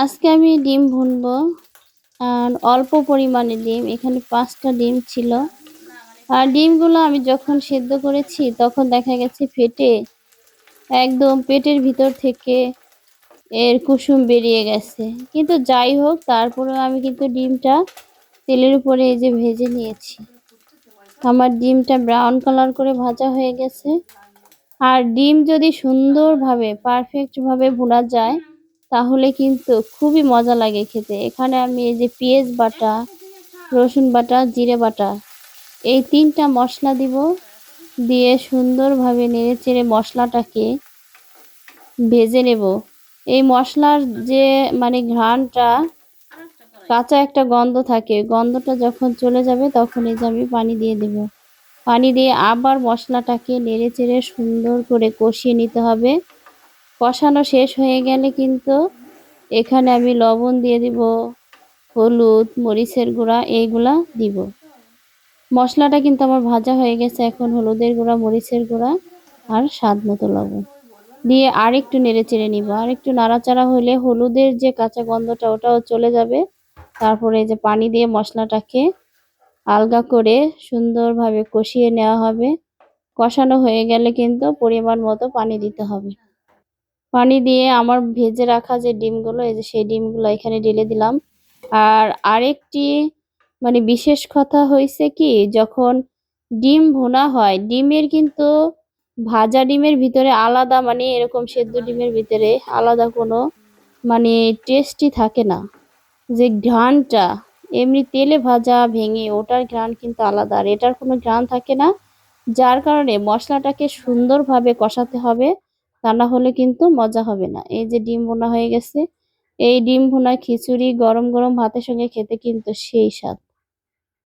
আজকে আমি ডিম ভুনবো, আর অল্প পরিমাণে ডিম, এখানে পাঁচটা ডিম ছিল। আর ডিমগুলো আমি যখন সেদ্ধ করেছি, তখন দেখা গেছে ফেটে একদম পেটের ভিতর থেকে এর কুসুম বেরিয়ে গেছে। কিন্তু যাই হোক, তারপরেও আমি কিন্তু ডিমটা তেলের উপরে এই যে ভেজে নিয়েছি। আমার ডিমটা ব্রাউন কালার করে ভাজা হয়ে গেছে। আর ডিম যদি সুন্দরভাবে, পারফেক্টভাবে ভুনা যায় তাহলে কিন্তু খুবই মজা লাগে খেতে। এখানে আমি এই যে পেঁয়াজ বাটা, রসুন বাটা, জিরে বাটা, এই তিনটা মশলা দিব দিয়ে সুন্দরভাবে নেড়ে চেড়ে মশলাটাকে ভেজে নেব। এই মশলার যে মানে ঘ্রাণটা, কাঁচা একটা গন্ধ থাকে, গন্ধটা যখন চলে যাবে তখন এই যে আমি পানি দিয়ে দেব। পানি দিয়ে আবার মশলাটাকে নেড়ে চেড়ে সুন্দর করে কষিয়ে নিতে হবে। কষানো শেষ হয়ে গেলে কিন্তু এখানে আমি লবণ দিয়ে দিব, হলুদ, মরিচের গুঁড়া, এইগুলা দিব। মশলাটা কিন্তু আমার ভাজা হয়ে গেছে, এখন হলুদের গুঁড়া, মরিচের গুঁড়া আর স্বাদ মতো লবণ। দিয়ে আরেকটু নেড়ে চেড়ে নিব, আরেকটু নাড়াচাড়া হলে হলুদের যে কাঁচা গন্ধটা, ওটাও চলে যাবে। তারপরে যে পানি দিয়ে মশলাটাকে আলগা করে সুন্দরভাবে কষিয়ে নেওয়া হবে। কষানো হয়ে গেলে কিন্তু পরিমাণ মতো পানি দিতে হবে। পানি দিয়ে আমার ভেজে রাখা যে ডিমগুলো, এই যে সেই ডিমগুলো এখানে ঢেলে দিলাম। আর আরেকটি মানে বিশেষ কথা হয়েছে কি, যখন ডিম ভুনা হয়, ডিমের কিন্তু ভাজা ডিমের ভিতরে আলাদা মানে এরকম সেদ্ধ ডিমের ভিতরে আলাদা কোনো মানে টেস্টই থাকে না। যে ঘ্রাণটা, এমনি তেলে ভাজা, ভেঙে ওটার ঘ্রাণ কিন্তু আলাদা। আর এটার কোনো ঘ্রাণ থাকে না, যার কারণে মশলাটাকে সুন্দরভাবে কষাতে হবে। তা না হলে কিন্তু মজা হবে না। এই যে ডিম ভোনা হয়ে গেছে, এই ডিম ভোনা খিচুড়ি গরম গরম ভাতের সঙ্গে খেতে কিন্তু সেই স্বাদ।